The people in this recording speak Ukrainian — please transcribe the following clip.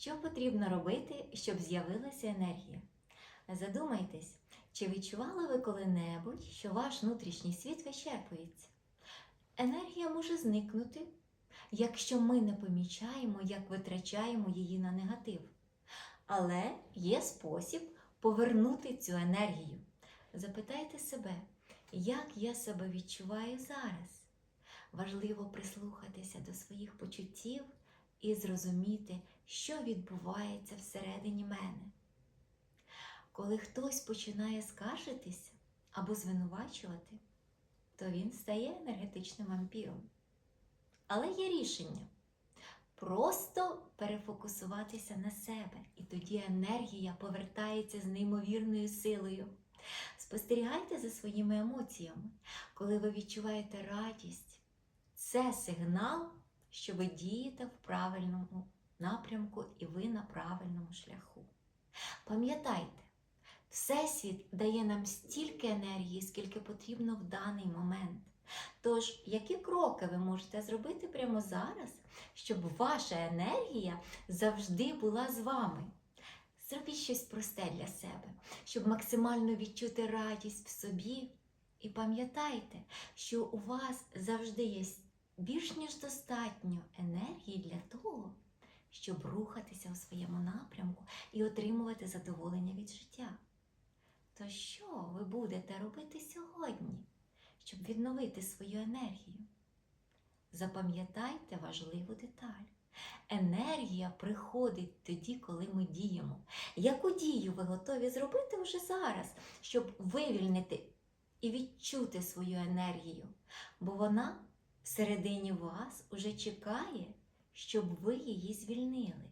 Що потрібно робити, щоб з'явилася енергія? Задумайтесь, чи відчували ви коли-небудь, що ваш внутрішній світ вичерпується? Енергія може зникнути, якщо ми не помічаємо, як витрачаємо її на негатив. Але є спосіб повернути цю енергію. Запитайте себе, як я себе відчуваю зараз? Важливо прислухатися до своїх почуттів і зрозуміти, що відбувається всередині мене. Коли хтось починає скаржитися або звинувачувати, то він стає енергетичним вампіром. Але є рішення просто перефокусуватися на себе, і тоді енергія повертається з неймовірною силою. Спостерігайте за своїми емоціями. Коли ви відчуваєте радість, це сигнал, що ви дієте в правильному напрямку і ви на правильному шляху. Пам'ятайте, Всесвіт дає нам стільки енергії, скільки потрібно в даний момент. Тож, які кроки ви можете зробити прямо зараз, щоб ваша енергія завжди була з вами? Зробіть щось просте для себе, щоб максимально відчути радість в собі. І пам'ятайте, що у вас завжди є більш ніж достатньо енергії для того, щоб рухатися у своєму напрямку і отримувати задоволення від життя. То що ви будете робити сьогодні, щоб відновити свою енергію? Запам'ятайте важливу деталь. Енергія приходить тоді, коли ми діємо. Яку дію ви готові зробити вже зараз, щоб вивільнити і відчути свою енергію? Бо вона всередині вас уже чекає, щоб ви її звільнили.